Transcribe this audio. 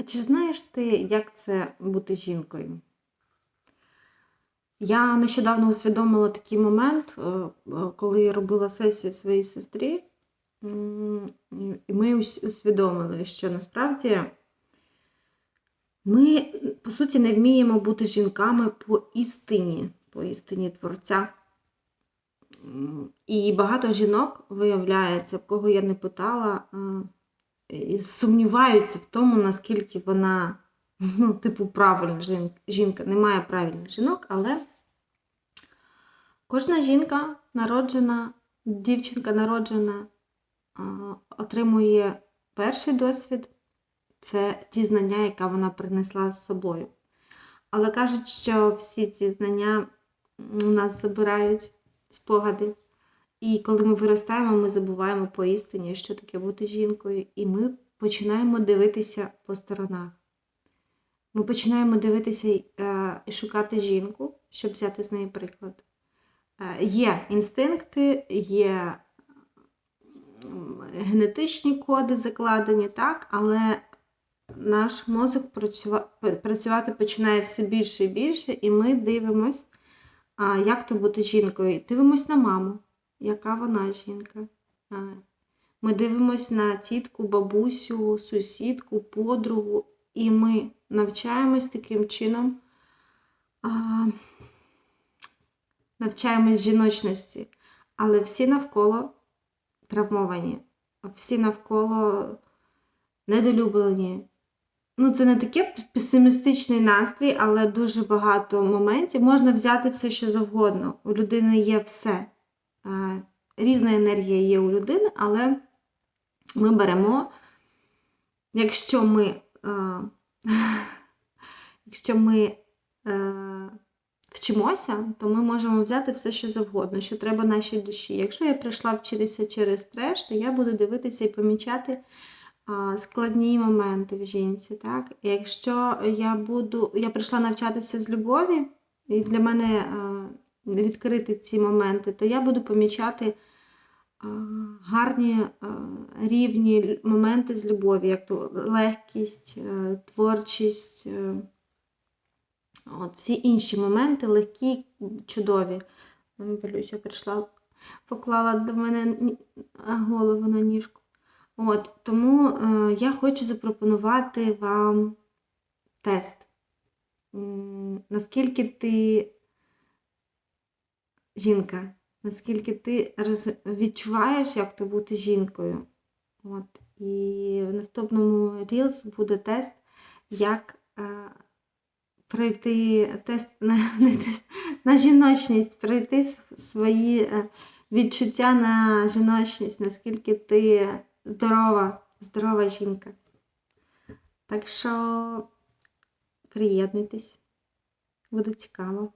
А чи знаєш ти, як це бути жінкою? Я нещодавно усвідомила такий момент, е, е, коли робила сесію своїй сестрі, і ми усвідомили, що насправді ми, по суті, не вміємо бути жінками по істині, по істині Творця. І багато жінок, виявляється, в кого я не питала, е, сумніваються в тому, наскільки вона, ну, типу, правильна жін- жінка. Немає правильних жінок, але кожна жінка народжена, дівчинка народжена, отримує перший досвід це ті знання, яка вона принесла з собою. Але кажуть, що всі ці знання у нас забирають спогади. І коли ми виростаємо, ми забуваємо поістині, що таке бути жінкою, і ми починаємо дивитися по сторонах. Ми починаємо дивитися е, і шукати жінку, щоб взяти з неї приклад. Е, Є інстинкти, є генетичні коди закладені, так, але наш мозок працювати починає все більше і більше, і ми дивимось, як то бути жінкою. Дивимось на маму, яка вона жінка. Ми дивимось на тітку, бабусю, сусідку, подругу, і ми навчаємось таким чином, навчаємось жіночності, але всі навколо травмовані, всі навколо недолюблені. Ну, це не таке песимістичний настрій, але дуже багато моментів. Можна взяти все, що завгодно. У людини є все. Е, Різна енергія є у людини, але ми беремо, якщо ми, е, якщо ми е, вчимося, то ми можемо взяти все, що завгодно, що треба нашій душі. Якщо я прийшла вчитися через треш, то я буду дивитися і помічати складні моменти в жінці. Так? Якщо я буду, я прийшла навчатися з любові, і для мене відкрити ці моменти, то я буду помічати гарні рівні моменти з любові, як то легкість, е, творчість. е, От, всі інші моменти легкі, чудові. М, Валюся прийшла, поклала до мене голову на ніжку. От, тому е, я хочу запропонувати вам тест. Наскільки ти жінка, наскільки ти відчуваєш, як то бути жінкою. От. І в наступному Reels буде тест, як е, пройти тест на, не тест, на жіночність, пройти свої е, відчуття на жіночність, наскільки ти здорова, здорова жінка. Так що приєднуйтесь, буде цікаво.